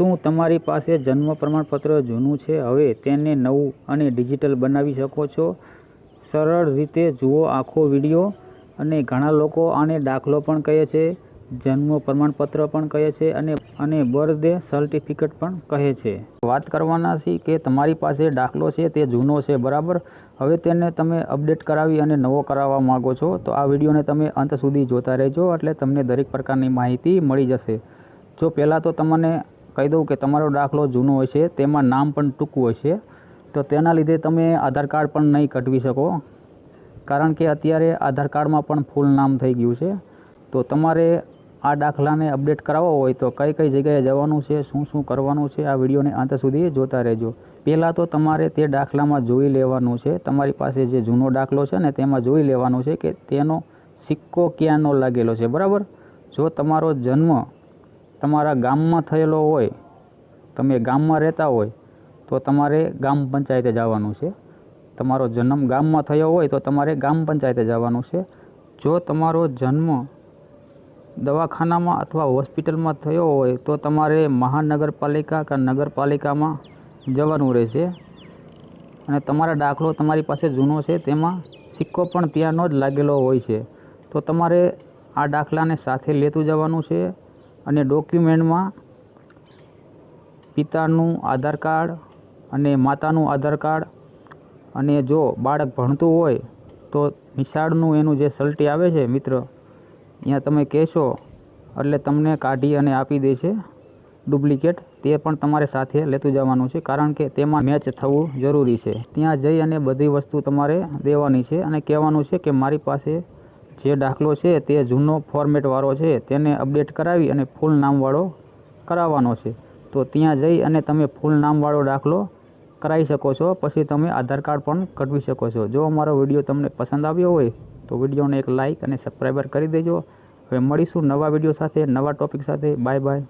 શું તમારી પાસે જન્મ પ્રમાણપત્ર જૂનું છે? હવે તેને નવું અને ડિજિટલ બનાવી શકો છો. સરળ રીતે જુઓ આખો વીડિયો અને ઘણા લોકો આને દાખલો પણ કહે છે, જન્મ પ્રમાણપત્ર પણ કહે છે અને અને બર્થડે સર્ટિફિકેટ પણ કહે છે. વાત કરવાના છે કે તમારી પાસે દાખલો છે તે જૂનો છે, બરાબર? હવે તેને તમે અપડેટ કરાવી અને નવો કરાવવા માગો છો, તો આ વિડીયોને તમે અંત સુધી જોતા રહેજો એટલે તમને દરેક પ્રકારની માહિતી મળી જશે. જો પહેલાં તો તમને કહી દઉં કે તમારો દાખલો જૂનો હોય છે, તેમાં નામ પણ ટૂંકું હોય છે. તો તેના લીધે તમે આધાર કાર્ડ પણ નહીં કઢવી શકો. કારણ કે અત્યારે આધાર કાર્ડમાં પણ ફૂલ નામ થઈ ગયું છે. તો તમારે આ દાખલાને અપડેટ કરાવવો હોય તો કઈ કઈ જગ્યાએ જવાનું છે, શું શું કરવાનું છે, આ વિડીયોને અંત સુધી જોતા રહેજો. પહેલાં તો તમારે તે દાખલામાં જોઈ લેવાનું છે. તમારી પાસે જે જૂનો દાખલો છે ને તેમાં જોઈ લેવાનું છે કે તેનો સિક્કો ક્યાંનો લાગેલો છે, બરાબર? જો તમારો જન્મ તમારા ગામમાં થયેલો હોય, તમે ગામમાં રહેતા હોય, તો તમારે ગામ પંચાયતે જવાનું છે. તમારો જન્મ ગામમાં થયો હોય, તો તમારે ગામ પંચાયતે જવાનું છે. જો તમારો જન્મ દવાખાનામાં અથવા હોસ્પિટલમાં થયો હોય, તો તમારે મહાનગરપાલિકા કે નગરપાલિકામાં જવાનું રહેશે. અને તમારા દાખલો તમારી પાસે જૂનો છે, તેમાં સિક્કો પણ ત્યાંનો જ લાગેલો હોય છે. તો તમારે આ દાખલાને સાથે લેતું જવાનું છે. અને ડોક્યુમેન્ટમાં પિતાનું આધાર કાર્ડ અને માતાનું આધાર કાર્ડ અને જો બાળક ભણતું હોય તો નિશાળનું એનું જે સલટી આવે છે મિત્ર, અહીંયા તમે કહેશો, એટલે તમને કાઢી અને આપી દે છે ડુપ્લિકેટ. તે પણ તમારે સાથે લેતું જવાનું છે, કારણ કે તેમાં મેચ થવું જરૂરી છે. ત્યાં જઈ અને બધી વસ્તુ તમારે દેવાની છે અને કહેવાનું છે કે મારી પાસે જે દાખલો છે તે જૂનો ફોર્મેટવાળો છે, તેને અપડેટ કરાવી અને ફૂલ નામવાળો કરાવવાનો છે. તો ત્યાં જઈ અને તમે ફૂલ નામવાળો દાખલો કરાવી શકો છો, પછી તમે આધાર કાર્ડ પણ કઢવી શકો છો. જો અમારો વીડિયો તમને પસંદ આવ્યો હોય, તો વિડીયોને એક લાઇક અને સબસ્ક્રાઈબર કરી દેજો. હવે મળીશું નવા વીડિયો સાથે, નવા ટોપિક સાથે. Bye bye